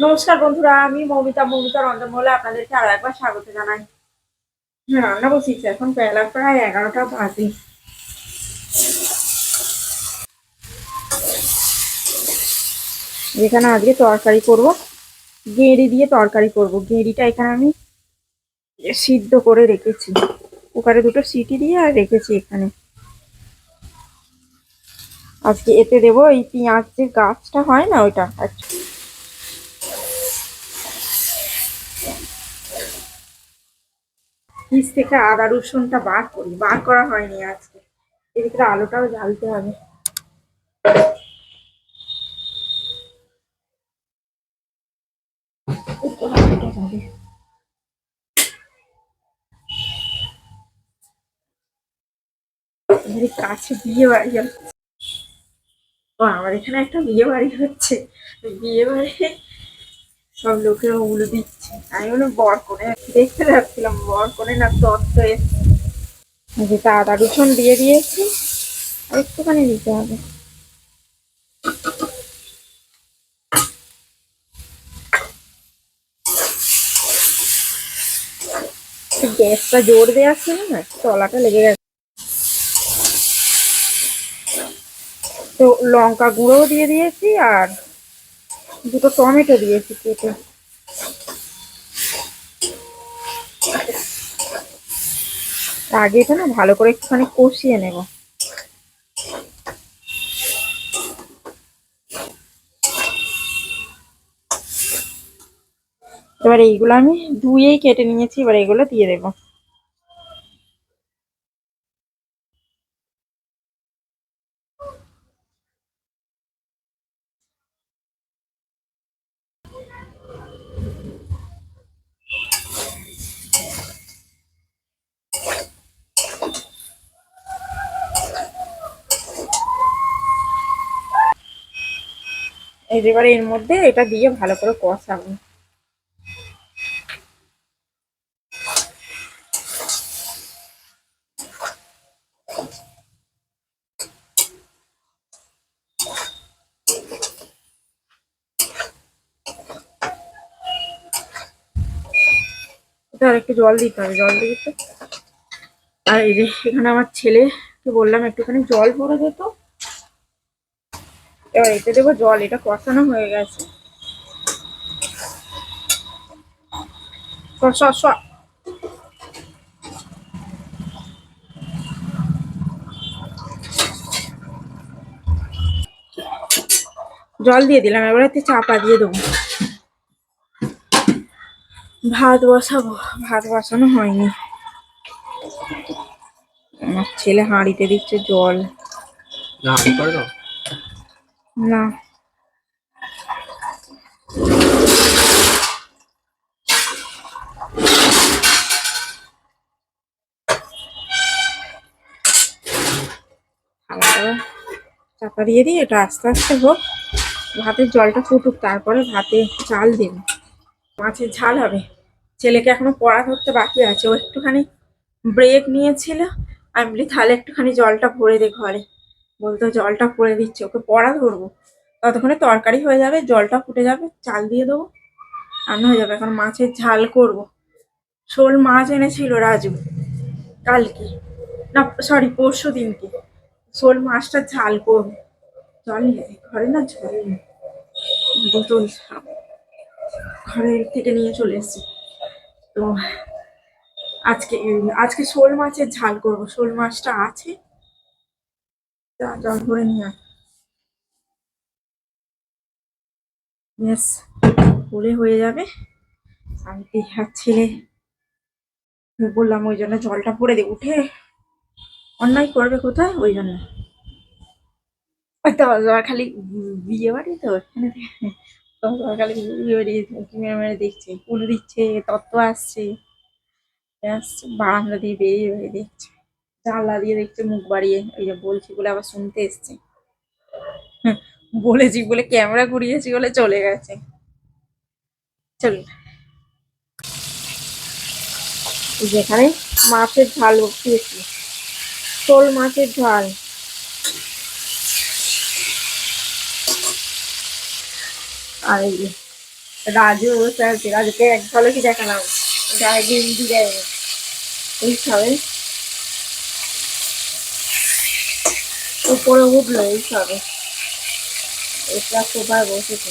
নমস্কার বন্ধুরা, আমি মমিতা মমিতা রঞ্জনমহলে আপনাদেরকে আরও একবার স্বাগত জানাই। রান্না বসিয়েছি, এখন বেলা প্রায় এগারোটা বাজে। এখানে আজকে তরকারি করব, গেঁড়ি দিয়ে তরকারি করব। গেঁড়িটা এখানে আমি সিদ্ধ করে রেখেছি। কুকারে দুটো সিটি দিয়ে আর রেখেছি এখানে। আজকে এতে দেবো এই পেঁয়াজ যে গাছটা হয় না ওইটা? ফ্রিজ থেকে আদা রসুনটা বার করি। বার করা হয়নি আজকে। এদিকে আলুটাও জ্বালতে হবে। কাছে বিয়ে বাড়ি হচ্ছে ও, আমার এখানে একটা বিয়ে বাড়ি হচ্ছে। বিয়ে বাড়ি সব লোকেরা উলো দিচ্ছে। আমি বলে বর করে দেখতে যাচ্ছিলাম, বর করে না তত্ত্ব এসছে। আদা রসুন দিয়ে দিয়েছি, আর একটুখানি দিতে হবে। গ্যাসটা জোর দেওয়া ছিল না তলাটা লেগে গেছে। তো লঙ্কা গুঁড়োও দিয়ে দিয়েছি, আর দুটো টমেটো দিয়েছি কেটে। আগে এটা না ভালো করে একটুখানি কষিয়ে নেব। এবার এইগুলো আমি ধুয়েই কেটে নিয়েছি, এবার এগুলো দিয়ে দেবো। এবারে এর মধ্যে এটা দিয়ে ভালো করে কষাবো। আর একটু জল দিতে হবে, জল দিয়ে তো আর এখানে আমার ছেলেকে বললাম একটুখানি জল ভরে দিত এবার এতে দেবো জল, এটা কষানো হয়ে গেছে। জল দিয়ে দিলাম, এবার এতে চাপা দিয়ে দেবো। ভাত বসাবো, ভাত বসানো হয়নি। আমার ছেলে হাঁড়িতে দিচ্ছে জল। না না। চাপা দিয়ে দিই, এটা আস্তে আস্তে হোক। ভাতের জলটা ফুটুক, তারপরে ভাতে চাল দেব। মাছের ঝাল হবে। ছেলেকে এখনও পড়া ধরতে বাকি আছে। ও একটুখানি ব্রেক নিয়েছিল। আমি বলি, তাহলে একটুখানি জলটা ভরে দে ঘরে। বলতো, জলটা ভরে দিচ্ছে, ওকে পড়া ধরবো ততক্ষণে তরকারি হয়ে যাবে, জলটা ফুটে যাবে, চাল দিয়ে দেবো, রান্না হয়ে যাবে। এখন মাছের ঝাল করব। শোল মাছ এনেছিল রাজু, কালকে। না সরি পরশু দিনকে। শোল মাছটা ঝাল করব। জল নিয়ে। ঘরে না জল বোতল ঘরের থেকে নিয়ে চলে এসেছি। তো আজকে আজকে শোল মাছের ঝাল করব। শোল মাছটা আছে। জল ভরে নিয়ে হলে হয়ে যাবে। আমি আর ছেলে বললাম ওই জন্য জলটা ভরে দে, উঠে। অন্যায় করবে কোথায়? ওই জন্য। খালি বিয়ে বাড়ি তো খালি বিয়ে বাড়ি মেরে মেরে দেখছে, ফুল দিচ্ছে, তত্ত্ব আসছে। আসছে বারান্দা দিয়ে বেরিয়ে বেরিয়ে দেখছে। জানলা দিয়ে দেখছে মুখ বাড়িয়ে ওই যে বলছি বলে আবার শুনতে এসছে। বলেছি বলে ক্যামেরা ঘুরিয়েছি বলে চলে গেছে। চল যেখানে মাছের ঝাল বসিয়েছি শোল মাছের ঝাল। আর এই রাজু আছে রাজুকে এক ঝলকি দেখালাম। গায়ে গেঞ্জি দেয়। এইসবে উপরে উঠল এইসবে। এটা সোফায় বসেছে।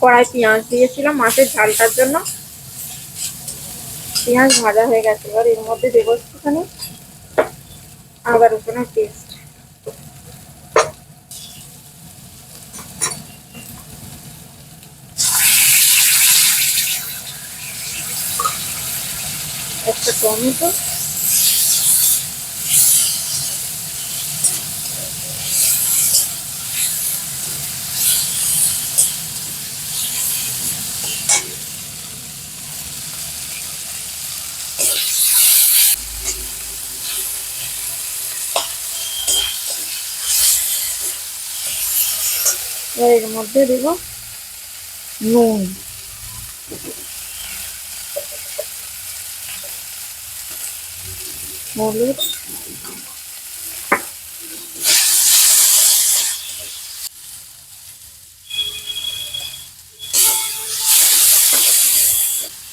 কড়াই পেঁয়াজ দিয়েছিলাম মাছের ঝালটার জন্য। পেঁয়াজ ভাজা হয়ে গেছে। এবার এর মধ্যে দেবো একটুখানি আদা রসুনের পেস্ট একটা টমেটো। এর মধ্যে দেব নুন। হলুদ।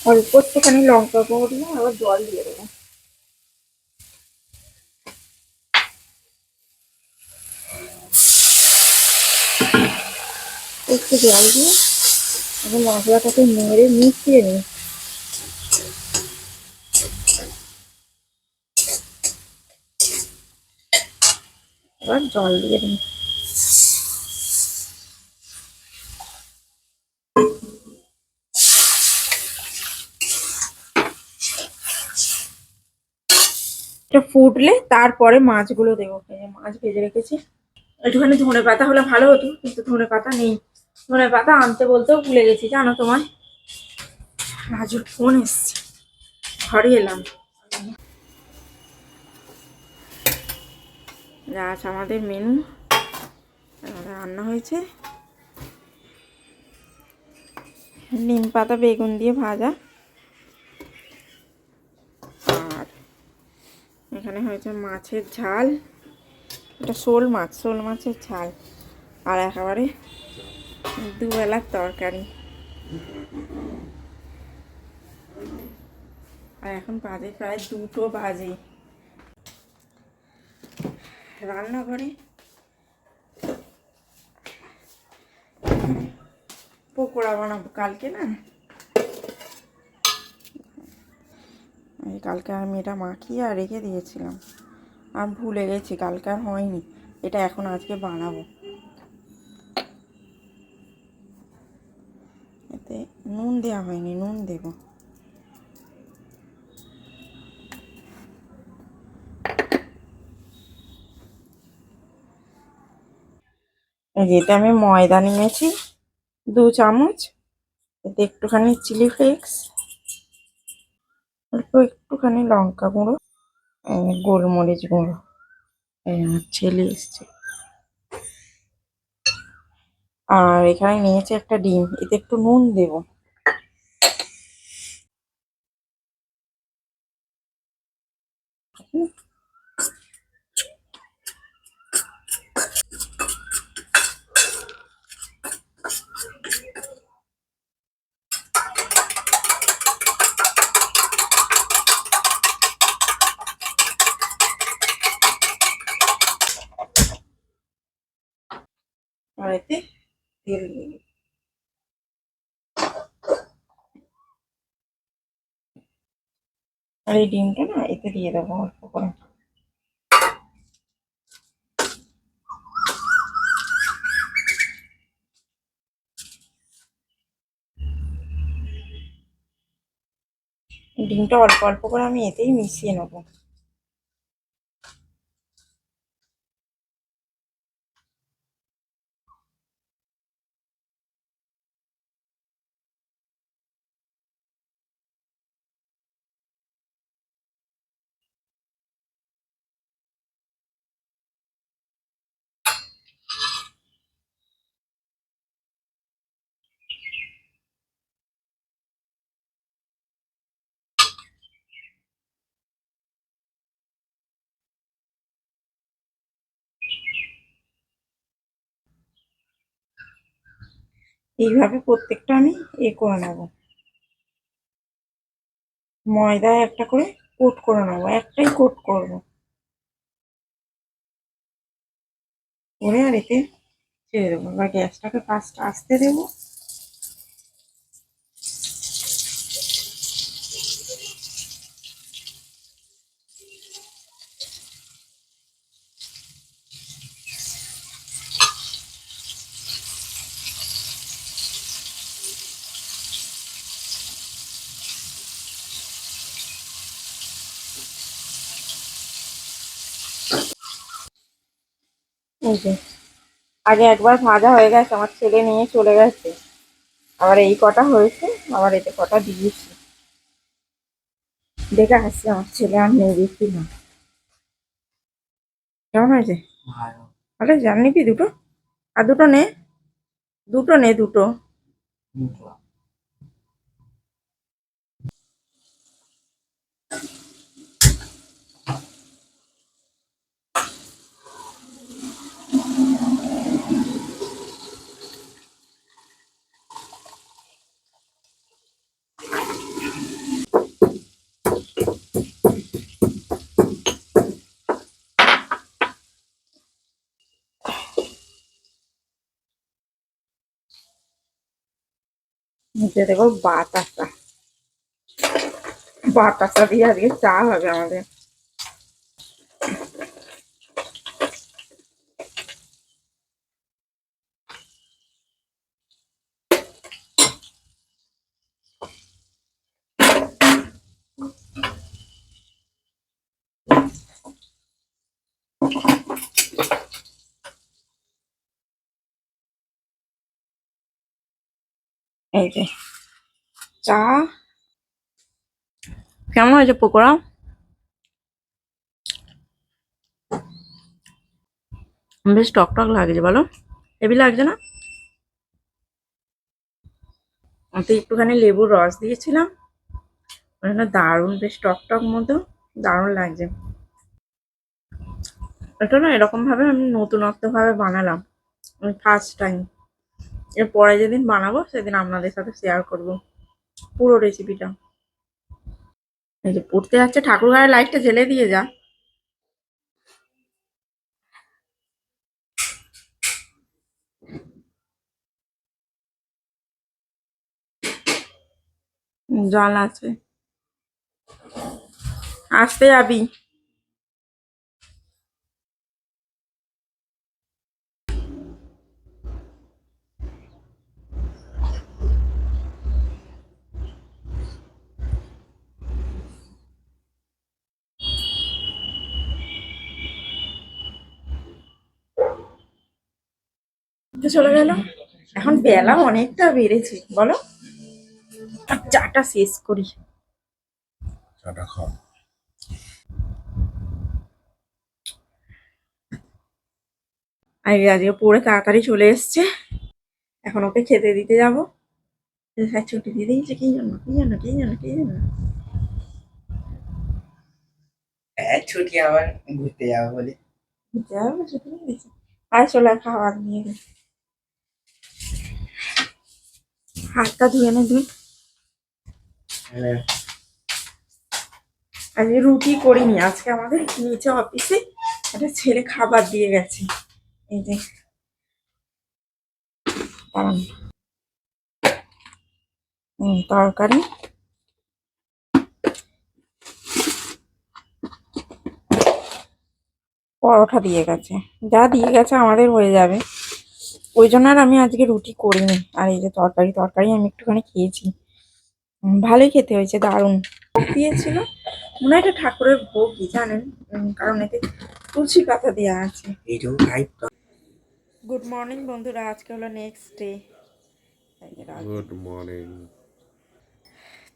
অল্প একটুখানি লঙ্কা গুঁড়ো দিয়ে আবার জল দিয়ে দেবো। একটু জল দিয়ে এখন মশলাটাকে নেড়ে মিশিয়ে নিই। এবার জল দিয়ে দিই। এটা ফুটলে তারপরে মাছগুলো দেবো। মাছ ভেজে রেখেছি। একটুখানি ধনে পাতা হলে ভালো হতো, কিন্তু ধনে পাতা নেই। ধনে পাতা আনতে বলতেও ভুলে গেছি, জানো তোমায়? রাজুর ফোন এসছে। ঘরে এলাম। আজ আমাদের মেনু। রান্না হয়েছে। নিম পাতা, বেগুন দিয়ে ভাজা। আর এখানে হয়েছে মাছের ঝাল। এটা শোল মাছ, শোল মাছের ঝাল। আর একেবারে দুবেলার তরকারি। আর এখন বাজে প্রায় দুটো বাজে। রান্নাঘরে পকোড়া বানাবো কালকে না? কালকে আমি এটা মাখিয়ে আর রেখে দিয়েছিলাম। আর ভুলে গেছি, কালকে আর হয়নি। এটা এখন আজকে বানাবো এতে নুন দেওয়া হয়নি, নুন দেবো। এটা আমি ময়দা নিয়েছি, দু চামচ, এতে একটুখানি চিলি ফ্লেক্স, অল্প একটুখানি লঙ্কা গুঁড়ো গোলমরিচ গুঁড়ো ছেলে এসছে। আর এখানে নিয়েছি একটা ডিম, এতে একটু নুন দেবো। আর এতে তেল দিয়ে দেবো। আর এই ডিমটা না এতে দিয়ে দেবো অল্প করে ডিমটা অল্প অল্প করে আমি এতেই মিশিয়ে নেব এইভাবে প্রত্যেকটা আমি এ করে নেব। ময়দা একটা করে কোট করে নেব, একটাই কোট করব। করে আর এতে ছেড়ে দেবো, এবার গ্যাসটাকে ফার্স্ট আসতে দেবো। এই যে। আগে একবার ভাজা হয়ে গেছে আমার ছেলে নিয়ে চলে গেছে। আবার এই কটা হয়েছে আবার এতে কটা দিয়েছি। দেখে আসছে আমার ছেলে আর নেই দেখি না। কেমন হয়েছে? ভালো। আরে জান নিবি দুটো? আর দুটো নে। দুটো নে দুটো। দেবো বাতাসা। বাতাসা দিয়ে আজকে চা হবে আমাদের। যে চা। কেমন হয়েছে পকোড়া? বেশ টক টক লাগছে, বলো। হেভি লাগছে না? তো একটুখানি লেবুর রস দিয়েছিলাম। জন্য দারুণ, বেশ টক টক মতো, দারুণ লাগছে। এটা না এরকম ভাবে আমি নতুনত্ব ভাবে বানালাম ফার্স্ট টাইম এর পরে যেদিন বানাবো, সেদিন আপনাদের সাথে শেয়ার করব পুরো রেসিপিটা এই যে পড়তে যাচ্ছে, ঠাকুর লাইটটা জ্বেলে দিয়ে যা। জল আছে। আসতে যাবি। তো চলে গেল। এখন বেলা অনেকটা বেড়েছে বলো? আর চাটা শেষ করি। চাটা খাও। আর আজকে পড়ে তাড়াতাড়ি চলে এসছে। এখন ওকে খেতে দিতে যাব। হ্যাঁ ছুটি দিয়ে দিয়েছে কি জন্য কি জন্য কি জন্য কি জন্য? হ্যাঁ ছুটি আবার ঘুরতে যাব বলে। ঘুরতে যাব ছুটি দিয়ে দিয়েছে আয় চলে খাবার নিয়ে নে। হাতটা ধুয়ে নে হ্যাঁ, আজকে রুটি করিনি আজকে আমাদের নিচে অফিসে একটা ছেলে খাবার দিয়ে গেছে। এই যে। তরকারি। পরোটা দিয়ে গেছে। যা দিয়ে গেছে আমাদের হয়ে যাবে। ওই জন্য আর আমি আজকে রুটি করিনি। আর এই যে তরকারি তরকারি আমি একটুখানি খেয়েছি। ভালোই খেতে হয়েছে দারুণ। ভোগ দিয়েছিল। মনে হয় এটা ঠাকুরের ভোগই জানেন? কারণ এতে তুলসী পাতা দেওয়া আছে। গুড মর্নিং বন্ধুরা। আজকে হলো নেক্সট ডে গুড মর্নিং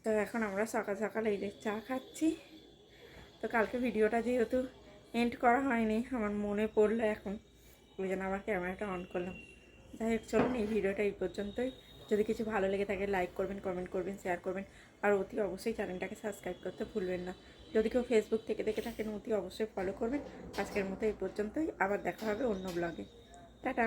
তো এখন আমরা সকাল সকাল এই যে চা খাচ্ছি। তো কালকে ভিডিওটা যেহেতু এন্ড করা হয়নি আমার মনে পড়ল এখন। ওই জন্য আবার ক্যামেরাটা অন করলাম। যাই হোক চলুন এই ভিডিওটা এই পর্যন্তই। যদি কিছু ভালো লেগে থাকে লাইক করবেন কমেন্ট করবেন শেয়ার করবেন। আর অতি অবশ্যই চ্যানেলটাকে সাবস্ক্রাইব করতে ভুলবেন না। যদি কেউ ফেসবুক থেকে দেখে থাকেন, অতি অবশ্যই ফলো করবেন। আজকের মতো এই পর্যন্তই। আবার দেখা হবে অন্য ব্লগে টাটা!